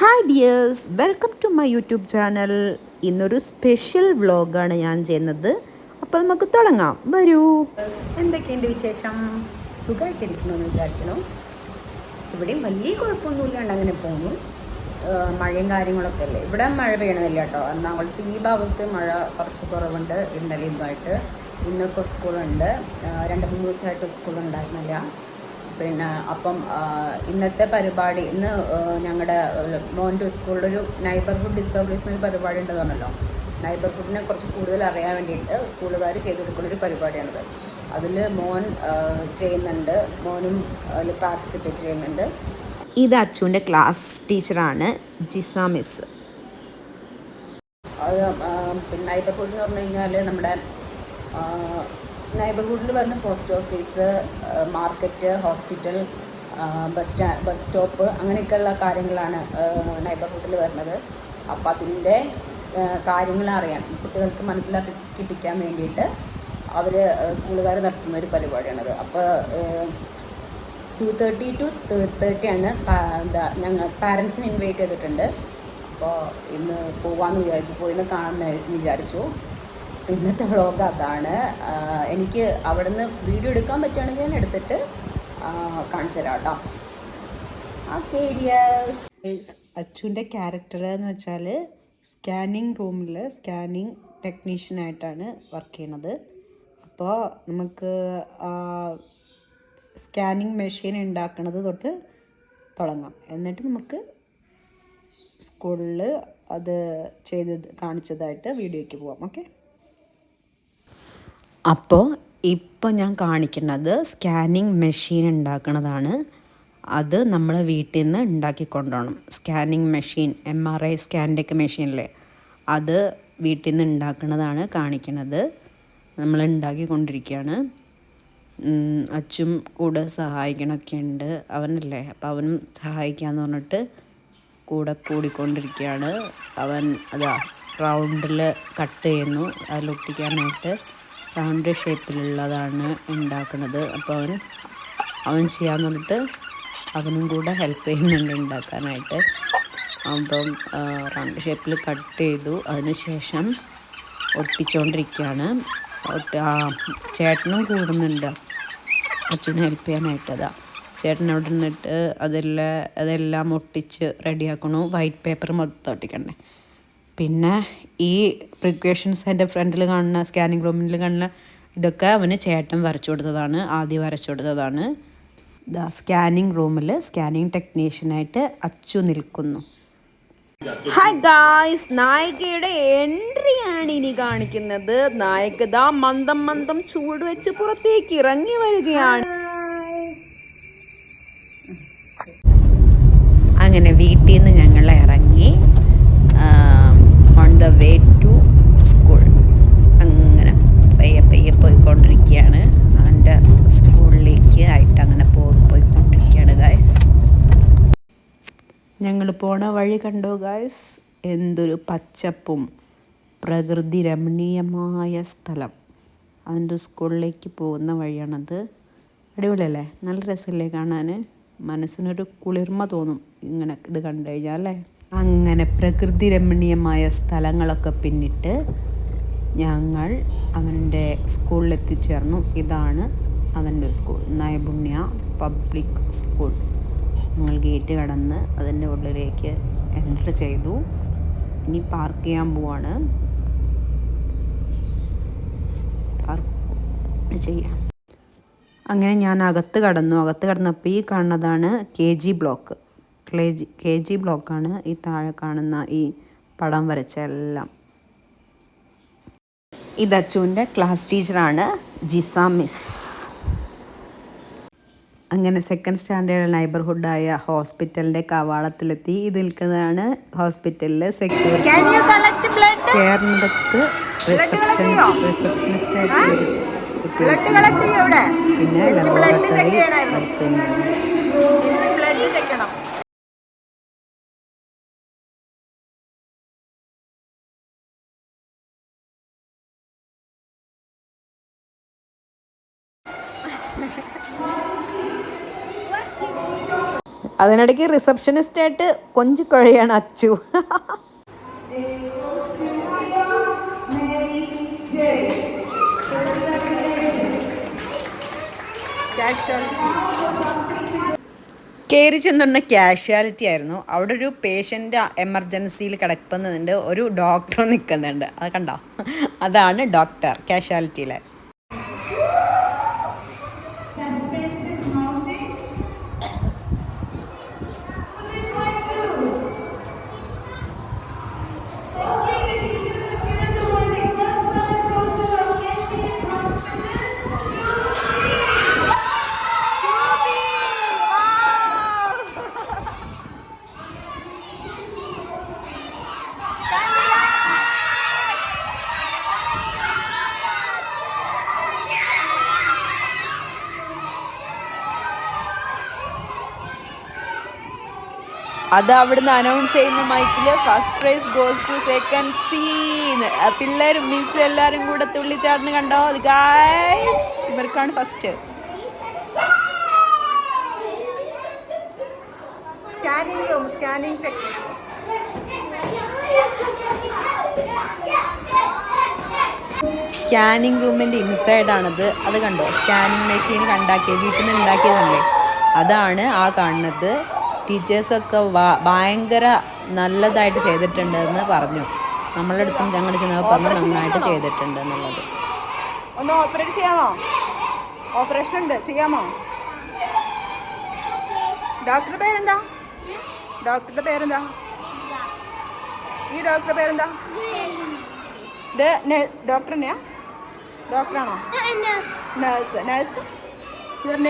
Hi dears welcome to my YouTube channel ഇന്നൊരു special വ്ളോഗാണ് ഞാൻ ചെയ്യുന്നത്. അപ്പോൾ നമുക്ക് തുടങ്ങാം. വരൂ. എന്തൊക്കെയുണ്ട് വിശേഷം? സുഖമായിട്ടിരിക്കണമെന്ന് വിചാരിക്കണം ഇവിടെ വലിയ കുഴപ്പമൊന്നുമില്ലാണ്ട് അങ്ങനെ പോകുന്നു മഴയും കാര്യങ്ങളൊക്കെ അല്ലേ? ഇവിടെ മഴ പെയ്യണമില്ല കേട്ടോ? എറണാകുളത്ത് ഈ ഭാഗത്ത് മഴ കുറച്ച് കുറവുണ്ട്. ഇന്നലെ ഇതുമായിട്ട് ഇന്നൊക്കെ സ്കൂളുണ്ട്. രണ്ട് മൂന്ന് ദിവസമായിട്ട് സ്കൂൾ ഉണ്ടായിരുന്നില്ല പിന്നെ അപ്പം ഇന്നത്തെ പരിപാടി ഇന്ന് ഞങ്ങളുടെ മോന്റെ സ്കൂളിലൊരു നൈബർഹുഡ് ഡിസ്കവറീസ് എന്നൊരു പരിപാടി ഉണ്ട് നൈബർഹുഡിനെ കുറച്ച് കൂടുതൽ അറിയാൻ വേണ്ടിയിട്ട് സ്കൂളുകാർ ചെയ്തു കൊടുക്കുന്ന ഒരു പരിപാടിയാണിത്. അതിൽ മോൻ ചെയ്യുന്നുണ്ട്. മോനും അതിൽ പാർട്ടിസിപ്പേറ്റ് ചെയ്യുന്നുണ്ട്. ഇത് അച്ചുവിന്റെ ക്ലാസ് ടീച്ചറാണ് ജിസ മിസ്. അത് പിന്നെ നൈബർഹുഡ് എന്ന് പറഞ്ഞു കഴിഞ്ഞാൽ നമ്മുടെ നൈബർഹുഡിൽ വന്ന് post office market hospital bus സ്റ്റാ ബസ് സ്റ്റോപ്പ് അങ്ങനെയൊക്കെയുള്ള കാര്യങ്ങളാണ് നൈബർഹുഡിൽ വരുന്നത്. അപ്പോൾ അതിന്റെ കാര്യങ്ങൾ അറിയാൻ കുട്ടികൾക്ക് മനസ്സിലാക്കിപ്പിക്കാൻ വേണ്ടിയിട്ട് അവർ സ്കൂളുകാർ നടത്തുന്ന ഒരു പരിപാടിയാണത്. അപ്പോൾ ടു തേർട്ടി ടു തേർട്ടിയാണ് എന്താ ഞങ്ങൾ പാരൻസിന് ഇൻവൈറ്റ് ചെയ്തിട്ടുണ്ട്. അപ്പോൾ ഇന്ന് പോവാമെന്ന് വിചാരിച്ചു. പോയിന്ന് കാണുന്ന വിചാരിച്ചു. ഇന്നത്തെ വ്ളോഗ് അതാണ്. എനിക്ക് അവിടെ നിന്ന് വീഡിയോ എടുക്കാൻ പറ്റുകയാണെങ്കിൽ ഞാൻ എടുത്തിട്ട് കാണിച്ചു തരാം കേട്ടോ. അച്ചുവിന്റെ ക്യാരക്ടർ എന്ന് വെച്ചാൽ സ്കാനിങ് റൂമിൽ സ്കാനിങ് ടെക്നീഷ്യനായിട്ടാണ് വർക്ക് ചെയ്യണത് അപ്പോൾ നമുക്ക് സ്കാനിങ് മെഷീൻ ഉണ്ടാക്കുന്നത് തൊട്ട് തുടങ്ങാം. എന്നിട്ട് നമുക്ക് സ്കൂളിൽ അത് ചെയ്ത് കാണിച്ചതായിട്ട് വീഡിയോയ്ക്ക് പോവാം. ഓക്കെ അപ്പോൾ ഇപ്പോൾ ഞാൻ കാണിക്കുന്നത് സ്കാനിങ് മെഷീൻ ഉണ്ടാക്കുന്നതാണ് അത് നമ്മൾ വീട്ടിൽ നിന്ന് ഉണ്ടാക്കി കൊണ്ടുപോകണം. Scanning machine M R I സ്കാൻഡെക് മെഷീനല്ലേ? അത് വീട്ടിൽ നിന്ന് ഉണ്ടാക്കുന്നതാണ് കാണിക്കുന്നത് നമ്മൾ ഉണ്ടാക്കി കൊണ്ടിരിക്കുകയാണ്. അച്ചും കൂടെ സഹായിക്കണമൊക്കെ ഉണ്ട് അവനല്ലേ? അപ്പോൾ അവനും സഹായിക്കാമെന്ന് പറഞ്ഞിട്ട് കൂടെ കൂടിക്കൊണ്ടിരിക്കുകയാണ്. അവൻ അതാ റൗണ്ടിൽ കട്ട് ചെയ്യുന്നു. അതിലൊട്ടിക്കാനായിട്ട് റൗണ്ട് ഷേപ്പിലുള്ളതാണ് ഉണ്ടാക്കുന്നത് അപ്പോൾ അവൻ അവൻ ചെയ്യാൻ പറഞ്ഞിട്ട് അവനും കൂടെ ഹെൽപ്പ് ചെയ്യുന്നുണ്ട് ഉണ്ടാക്കാനായിട്ട്. അപ്പം റൗണ്ട് ഷേപ്പിൽ കട്ട് ചെയ്തു. അതിനുശേഷം ഒട്ടിച്ചുകൊണ്ടിരിക്കുകയാണ് ചേട്ടനും കൂടുന്നുണ്ട്. അച്ഛനും ഹെൽപ്പ് ചെയ്യാനായിട്ടതാ. ചേട്ടൻ അവിടെ നിന്നിട്ട് അതെല്ലാം അതെല്ലാം ഒട്ടിച്ച് റെഡിയാക്കണു. വൈറ്റ് പേപ്പർ മൊത്തം ഒട്ടിക്കണ്ടേ? പിന്നെ ഈ പ്രിക്വേഷൻസ് എന്റെ ഫ്രണ്ടിൽ കാണുന്ന സ്കാനിങ് റൂമിൽ കാണുന്ന ഇതൊക്കെ അവന് ചേട്ടൻ വരച്ചു കൊടുത്തതാണ് ആദ്യം വരച്ചു കൊടുത്തതാണ്. ദാ സ്കാനിങ് റൂമിൽ സ്കാനിങ് ടെക്നീഷ്യനായിട്ട് അച്ചു നിൽക്കുന്നു. ഹായ് ഗായ്സ് നായികയുടെ എൻട്രി ആണ് ഇനി കാണിക്കുന്നത്. നായിക ദാ മന്ദം മന്ദം ചൂട് വെച്ച് പുറത്തേക്ക് ഇറങ്ങി വരികയാണ്. അങ്ങനെ വീട്ടിൽ നിന്ന് ഞങ്ങൾ ഇറങ്ങി. ദ വേ ടു സ്കൂൾ അങ്ങനെ പയ്യെ പയ്യെ പോയിക്കൊണ്ടിരിക്കുകയാണ്. അവന്റെ സ്കൂളിലേക്ക് ആയിട്ട് അങ്ങനെ പോയി പോയിക്കൊണ്ടിരിക്കുകയാണ് ഗായ്സ് ഞങ്ങൾ പോണ വഴി കണ്ടോ ഗായ്സ് എന്തൊരു പച്ചപ്പും പ്രകൃതി രമണീയമായ സ്ഥലം. അവന്റെ സ്കൂളിലേക്ക് പോകുന്ന വഴിയാണത്. അടിപൊളിയല്ലേ? നല്ല രസമല്ലേ കാണാൻ മനസ്സിനൊരു കുളിർമ തോന്നും ഇങ്ങനെ ഇത് കണ്ടു കഴിഞ്ഞാൽ അല്ലേ? അങ്ങനെ പ്രകൃതി രമണീയമായ സ്ഥലങ്ങളൊക്കെ പിന്നിട്ട് ഞങ്ങൾ അവന്റെ സ്കൂളിലെത്തിച്ചേർന്നു. ഇതാണ് അവന്റെ സ്കൂൾ. നൈപുണ്യ പബ്ലിക് സ്കൂൾ. ഞങ്ങൾ ഗേറ്റ് കടന്ന് അതിന്റെ ഉള്ളിലേക്ക് എന്റർ ചെയ്തു. ഇനി പാർക്ക് ചെയ്യാൻ പോവാണ്. പാർക്ക് ചെയ്യാം. അങ്ങനെ ഞാൻ അകത്ത് കടന്നു. അകത്ത് കടന്നപ്പോൾ ഈ കാണുന്നതാണ് K G block. K G K G ബ്ലോക്കാണ് ഈ താഴെ കാണുന്ന ഈ പടം വരച്ച എല്ലാം. ഇത് അച്ചുവിന്റെ ക്ലാസ് ടീച്ചറാണ് ജിസ മിസ്. അങ്ങനെ സെക്കൻഡ് സ്റ്റാൻഡേർഡ് നൈബർഹുഡായ ഹോസ്പിറ്റലിന്റെ കവാടത്തിലെത്തി. ഇത് നിൽക്കുന്നതാണ് ഹോസ്പിറ്റലിലെ സെക്യൂരിറ്റി കേരളത്ത് റിസപ്ഷനിസ്റ്റ് ചെക്ക് ആയിട്ട് കുട്ടികൾ പിന്നെ ലബോറട്ടറി അതിനിടയ്ക്ക് റിസപ്ഷനിസ്റ്റായിട്ട് കൊഞ്ചു കുഴയാണ് അച്ചു. കയറി ചെന്നുണ്ട ക്യാഷ്വാലിറ്റി ആയിരുന്നു. അവിടെ ഒരു പേഷ്യന്റ് എമർജൻസിയിൽ കിടക്കുന്നുണ്ട് ഒരു ഡോക്ടർ നിൽക്കുന്നുണ്ട്. അത് കണ്ടോ? അതാണ് ഡോക്ടർ ക്യാഷ്വാലിറ്റിയിലെ അത് അവിടുന്ന് അനൗൺസ് ചെയ്യുന്ന മൈക്കിൽ first prize goes to second scene പിള്ളേരും മിസ്സും എല്ലാവരും കൂടെ തുള്ളിച്ചാടിന് കണ്ടോ? അത് guys ഇവർക്കാണ് first scanning room scanning technician scanning റൂമിന്റെ ഇൻസൈഡാണത് അത് കണ്ടോ? സ്കാനിങ് മെഷീൻ കണ്ടാക്കിയത് വീട്ടിൽ നിന്ന് ഉണ്ടാക്കിയതല്ലേ? അതാണ് ആ കാണുന്നത്. ടീച്ചേഴ്സൊക്കെ ഭയങ്കര നല്ലതായിട്ട് ചെയ്തിട്ടുണ്ട് എന്ന് പറഞ്ഞു. നമ്മളുടെ അടുത്തും ഞങ്ങൾ ചെന്നപ്പോൾ പറഞ്ഞു നന്നായിട്ട് ചെയ്തിട്ടുണ്ട് എന്നുള്ളത് ഒന്ന് ഓപ്പറേറ്റ് ചെയ്യാമോ? ഓപ്പറേഷൻ ഉണ്ട്. ചെയ്യാമോ? ഡോക്ടറുടെ പേരെന്താ? ഡോക്ടറുടെ പേരെന്താ? ഈ ഡോക്ടറുടെ പേരെന്താ? ഡോക്ടർ തന്നെയാ? ഡോക്ടറാണോ nurse nurse your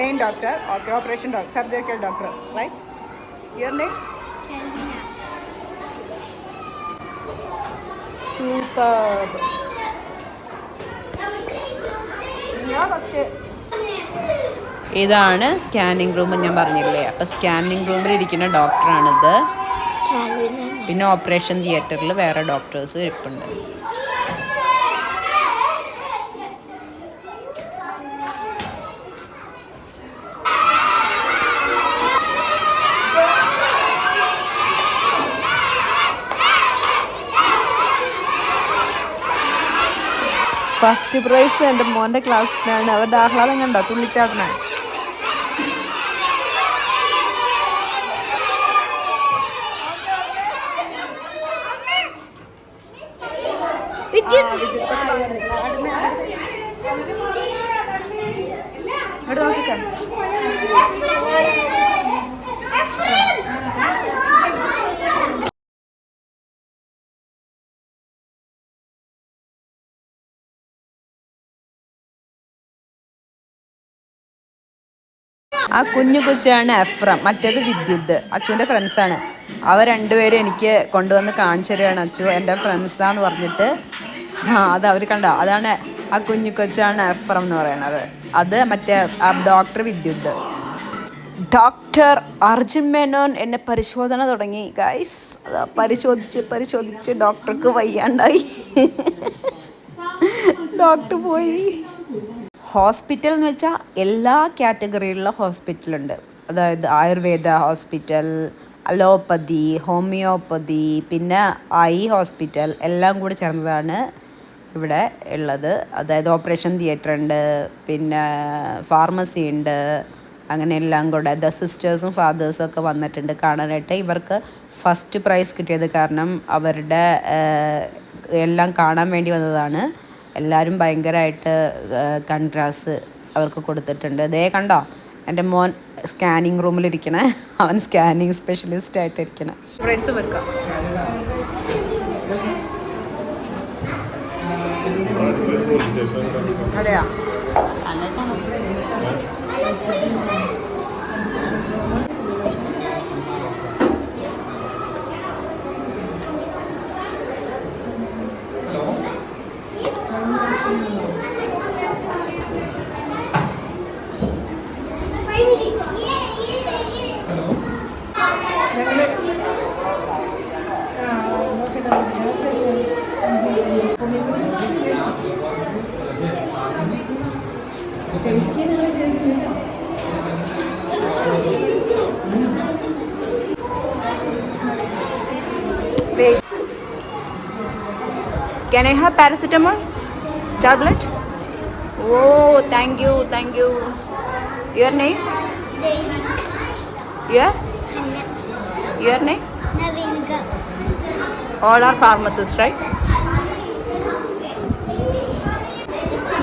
main doctor okay operation doctor surgical doctor right your name. Super ഞാൻ ഫസ്റ്റ് ഇതാണ് സ്കാനിങ് റൂം ഞാൻ പറഞ്ഞില്ലേ. അപ്പോൾ സ്കാനിങ് റൂമിൽ ഇരിക്കുന്ന ഡോക്ടറാണിത്. പിന്നെ ഓപ്പറേഷൻ തിയേറ്ററിൽ വേറെ ഡോക്ടേഴ്സ് ഇരിപ്പുണ്ട്. ഫസ്റ്റ് പ്രൈസ് എന്റെ മോന്റെ ക്ലാസ്സിനാണ് അവരുടെ ആഹ്ലാദം കണ്ടോ? തുള്ളിച്ചാടണേ ഇവിടെ നോക്കിക്കോ ആ കുഞ്ഞു കൊച്ചാണ് എഫ്രം മറ്റേത് വിദ്യുത്. അച്ചുവിന്റെ ഫ്രണ്ട്സാണ് അവർ രണ്ടുപേരും എനിക്ക് കൊണ്ടുവന്ന് കാണിച്ചു തരികയാണ് അച്ചു എന്റെ ഫ്രണ്ട്സാന്ന് പറഞ്ഞിട്ട്. അത് അവർ കണ്ടോ? അതാണ് ആ കുഞ്ഞു കൊച്ചാണ് എഫ്രം എന്ന് പറയുന്നത് അത് മറ്റേ ഡോക്ടർ വിദ്യുത്. ഡോക്ടർ അർജുൻ മേനോൻ എന്നെ പരിശോധന തുടങ്ങി. ഗൈസ് പരിശോധിച്ച് പരിശോധിച്ച് ഡോക്ടർക്ക് വയ്യാണ്ടായി. ഡോക്ടർ പോയി. ഹോസ്പിറ്റൽ എന്ന് വെച്ചാൽ എല്ലാ കാറ്റഗറിയിലുള്ള ഹോസ്പിറ്റലുണ്ട് അതായത് ആയുർവേദ ഹോസ്പിറ്റൽ അലോപ്പതി ഹോമിയോപ്പതി പിന്നെ ഐ ഹോസ്പിറ്റൽ എല്ലാം കൂടി ചേർന്നതാണ് ഇവിടെ ഉള്ളത്. അതായത് ഓപ്പറേഷൻ തിയേറ്റർ ഉണ്ട് പിന്നെ ഫാർമസി ഉണ്ട് അങ്ങനെ എല്ലാം കൂടെ. ദ സിസ്റ്റേഴ്സും ഫാദേഴ്സും ഒക്കെ വന്നിട്ടുണ്ട് കാണാനായിട്ട്. ഇവർക്ക് ഫസ്റ്റ് പ്രൈസ് കിട്ടിയത് കാരണം അവരുടെ എല്ലാം കാണാൻ വേണ്ടി വന്നതാണ്. എല്ലാവരും ഭയങ്കരമായിട്ട് കൺട്രാസ് അവർക്ക് കൊടുത്തിട്ടുണ്ട്. ദേ കണ്ടോ? എന്റെ മോൻ സ്കാനിങ് റൂമിലിരിക്കണേ. അവൻ സ്കാനിങ് സ്പെഷ്യലിസ്റ്റ് ആയിട്ട് ഇരിക്കണേ പ്രൈസ് വെക്കാം. അതെയാ? Can I have paracetamol tablet? Oh, thank you, thank you. Your name? Devik. Your name? Navinga. All are pharmacists, right?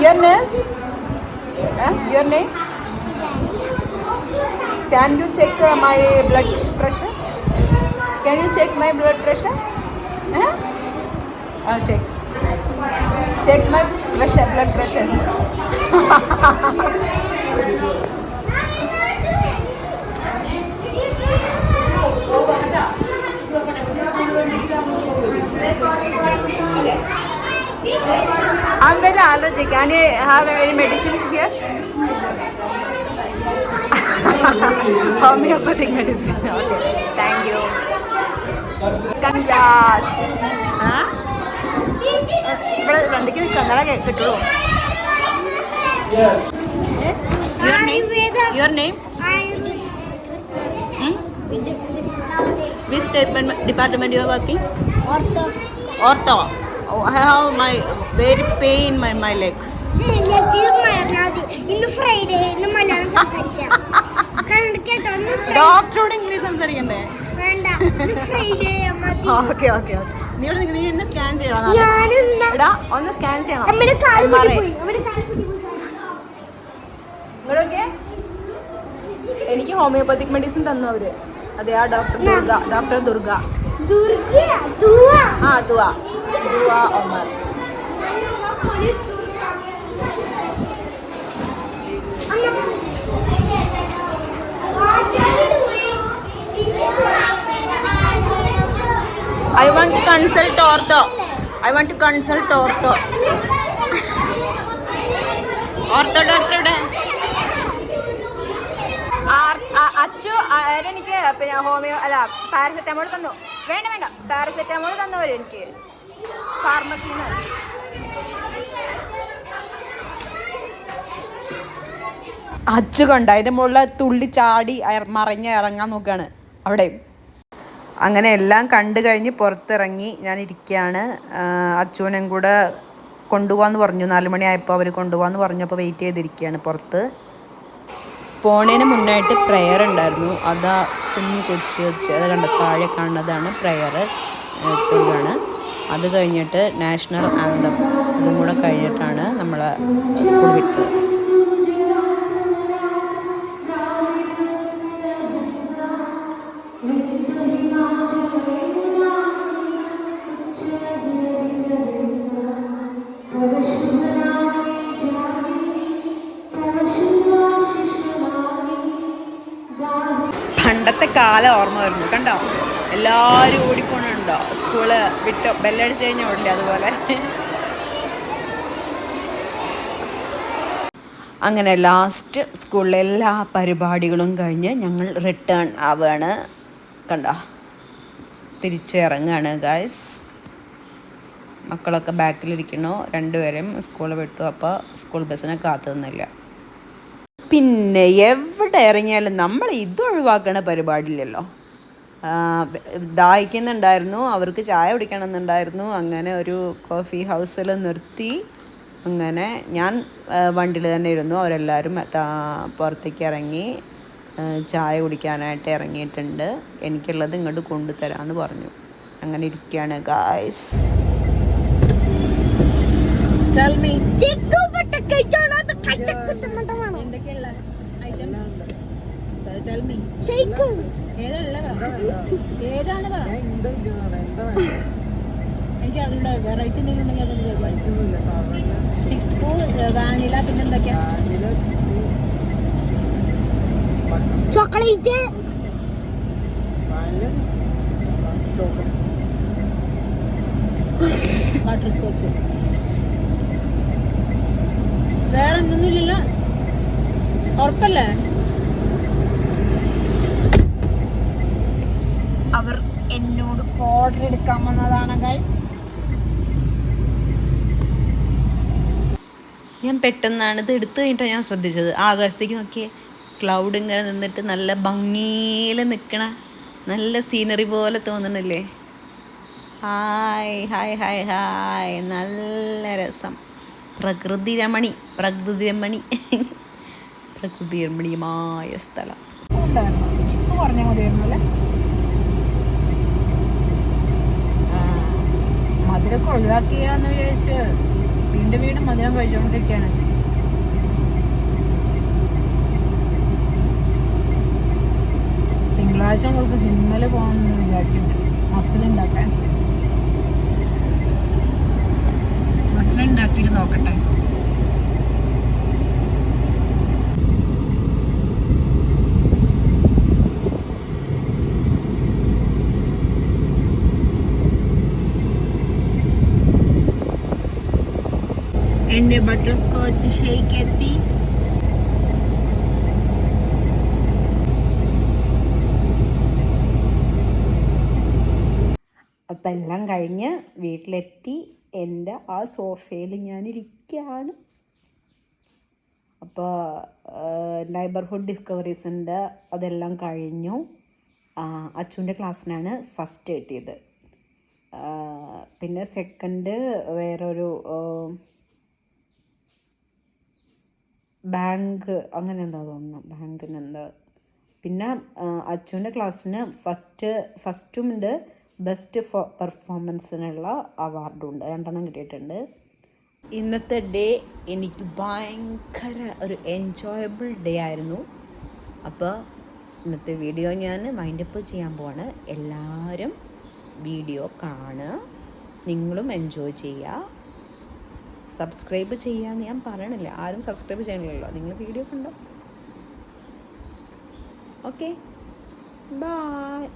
Your nurse? Huh? Your name? Can you check uh, my blood pressure? Can you check my blood pressure? Huh? I'll check. Check my pressure, blood pressure. I'm very allergic. Can you have any medicine here? Homeopathic medicine. Okay. Thank you. Congrats. Huh? ഇവിടെ വണ്ടിക്ക് നിൽക്കുന്നതാ കിട്ടുള്ളൂ Your name? Ayurveda. Your name? Ayurveda. Hmm? With the Krishna. Which department, department you are working? Ortho. Ortho. Oh, I have my very pain in my, my leg. മലയാളത്തിൽ മറന്നാൽ മതി ഇന്ന് Friday ഇന്ന് മലയാളം സംസാരിക്കാം കണ്ടു കേട്ടോ ഇന്ന് Friday. ഡോക്ടറോട് ഇംഗ്ലീഷ് സംസാരിക്കണ്ടേ ഓക്കെ ഓക്കെ നീ ഇവിടെ നീ എന്നെ സ്കാൻ ചെയ്യണം. എടാ ഒന്ന് സ്കാൻ ചെയ്യണം. നിങ്ങളൊക്കെ എനിക്ക് ഹോമിയോപ്പത്തിക് മെഡിസിൻ തന്നു അവർ. അതെ ആ ഡോക്ടർ ദുർഗ ഡോക്ടർ ദുർഗ. ആ Dua. Dua Omar. I want to consult ortho I want to consult ortho ortho ഡോക്ടറുടെ അച്ചു എനിക്ക് പിന്നെ ഹോമിയോ അല്ല പാരസെറ്റമോൾ തന്നു. വേണ്ട വേണ്ട. പാരസെറ്റമോൾ തന്നവര് എനിക്ക്. ഫാർമസിന്ന് അച്ചു കണ്ട? അതിന്റെ മുകളിൽ തുള്ളി ചാടി മറിഞ്ഞ് ഇറങ്ങാൻ നോക്കുകയാണ്. അവിടെ അങ്ങനെ എല്ലാം കണ്ടു കഴിഞ്ഞ് പുറത്തിറങ്ങി ഞാൻ ഇരിക്കുകയാണ്. അച്ചുവിനും കൂടെ കൊണ്ടുപോകാന്ന് പറഞ്ഞു. നാല് മണിയായപ്പോൾ അവർ കൊണ്ടുപോകാന്ന് പറഞ്ഞപ്പോൾ വെയിറ്റ് ചെയ്തിരിക്കുകയാണ് പുറത്ത്. പോണേന് മുന്നായിട്ട് പ്രെയർ ഉണ്ടായിരുന്നു. അതാ കുഞ്ഞു കൊച്ചു കൊച്ചു അത് കണ്ട താഴെ കാണുന്നതാണ് പ്രെയർ ചൊല്ലാണ്. അത് കഴിഞ്ഞിട്ട് നാഷണൽ ആന്തം അതും കൂടെ കഴിഞ്ഞിട്ടാണ് നമ്മൾ സ്കൂൾ വിട്ടത്. കാലം ഓർമ്മ വരുന്നു കണ്ടോ? എല്ലാവരും ഓടിക്കൊണ്ടുണ്ടോ സ്കൂൾ വിട്ട് ബെല്ലടിച്ച് കഴിഞ്ഞാൽ ഓടില്ല അതുപോലെ? അങ്ങനെ ലാസ്റ്റ് സ്കൂളിലെ എല്ലാ പരിപാടികളും കഴിഞ്ഞ് ഞങ്ങൾ റിട്ടേൺ ആവുകയാണ് കണ്ടോ? തിരിച്ചിറങ്ങുകയാണ് ഗായ്സ് മക്കളൊക്കെ ബാക്കിലിരിക്കണു രണ്ടുപേരും സ്കൂൾ വിട്ടു. അപ്പോൾ സ്കൂൾ ബസ്സിനെ കാത്തു നിന്നില്ല. പിന്നെ എവിടെ ഇറങ്ങിയാലും നമ്മൾ ഇത് ഒഴിവാക്കണ പരിപാടിയില്ലല്ലോ. ദാഹിക്കുന്നുണ്ടായിരുന്നു അവർക്ക് ചായ കുടിക്കണമെന്നുണ്ടായിരുന്നു. അങ്ങനെ ഒരു കോഫി ഹൗസിൽ നിർത്തി. അങ്ങനെ ഞാൻ വണ്ടിയിൽ തന്നെ ഇരുന്നു. അവരെല്ലാവരും പുറത്തേക്ക് ഇറങ്ങി ചായ കുടിക്കാനായിട്ട് ഇറങ്ങിയിട്ടുണ്ട്. എനിക്കുള്ളത് ഇങ്ങോട്ട് കൊണ്ടുതരാമെന്ന് പറഞ്ഞു. അങ്ങനെ ഇരിക്കുകയാണ് guys Tell me. Tell me shake ഏതാണ് പറ ഏതാണ് പറ എനിക്ക് അറിയില്ല വെറൈറ്റി എന്തെങ്കിലും ഉണ്ടെങ്കിൽ അതൊന്ന് സ്റ്റിക്കു വാനില പിന്നെ എന്തൊക്കെയാ? ചോക്ലേറ്റ്. സ്കോച്ച് വേറെ ഒന്നൊന്നുമില്ലല്ലോ ഉറപ്പല്ലേ? എന്നോട് ഓർഡർ എടുക്കാൻ വന്നതാണ് ഗൈസ് ഞാൻ പെട്ടെന്നാണ് ഇത് എടുത്തു കഴിഞ്ഞിട്ടാണ് ഞാൻ ശ്രദ്ധിച്ചത്. ആകാശത്തേക്ക് നോക്കിയേ ക്ലൗഡ് ഇങ്ങനെ നിന്നിട്ട് നല്ല ഭംഗിയിൽ നിൽക്കണ നല്ല സീനറി പോലെ തോന്നണില്ലേ? ഹായ് ഹായ് ഹായ് ഹായ് നല്ല രസം. പ്രകൃതി രമണി പ്രകൃതി രമണി. പ്രകൃതി രമണീയമായ സ്ഥലം. പറഞ്ഞാൽ മതിയായിരുന്നു അല്ലേ മധുരമൊക്കെ ഒഴിവാക്കിയാന്ന് വിചാരിച്ച് വീണ്ടും വീണ്ടും മധുരം കഴിച്ചുകൊണ്ടിരിക്കുകയാണ് തിങ്കളാഴ്ച നമുക്ക് ജിമ്മൽ പോകണമെന്ന് ഉണ്ടാക്കാൻ മസിൽ ഉണ്ടാക്കിയിട്ട് നോക്കട്ടെ. എന്റെ ബട്ടർ സ്കോച്ച് ഷേക്ക് എത്തി അപ്പം എല്ലാം കഴിഞ്ഞ് വീട്ടിലെത്തി എന്റെ ആ സോഫയിൽ ഞാൻ ഇരിക്കുകയാണ് അപ്പോൾ നൈബർഹുഡ് ഡിസ്കവറീസിന്റെ അതെല്ലാം കഴിഞ്ഞു. അച്ചുവിന്റെ ക്ലാസ്സിനാണ് ഫസ്റ്റ് കിട്ടിയത്. പിന്നെ സെക്കൻഡ് വേറൊരു ബാങ്ക് അങ്ങനെ എന്താ തോന്നുന്നു? ബാങ്കിന് എന്താ പിന്നെ അച്ചുവിന്റെ ക്ലാസ്സിന് ഫസ്റ്റ് ഫസ്റ്റും ഉണ്ട് ബെസ്റ്റ് പെർഫോമൻസിനുള്ള അവാർഡും ഉണ്ട് രണ്ടെണ്ണം കിട്ടിയിട്ടുണ്ട്. ഇന്നത്തെ ഡേ എനിക്ക് ഭയങ്കര ഒരു എൻജോയബിൾ ഡേ ആയിരുന്നു. അപ്പോൾ ഇന്നത്തെ വീഡിയോ ഞാൻ മൈൻഡപ്പ് ചെയ്യാൻ പോവാണ്. എല്ലാവരും വീഡിയോ കാണുക. നിങ്ങളും എൻജോയ് ചെയ്യുക. സബ്സ്ക്രൈബ് ചെയ്യാന്ന് ഞാൻ പറയണില്ല. ആരും സബ്സ്ക്രൈബ് ചെയ്യണില്ലല്ലോ. നിങ്ങൾ വീഡിയോ കണ്ടോ? Okay bye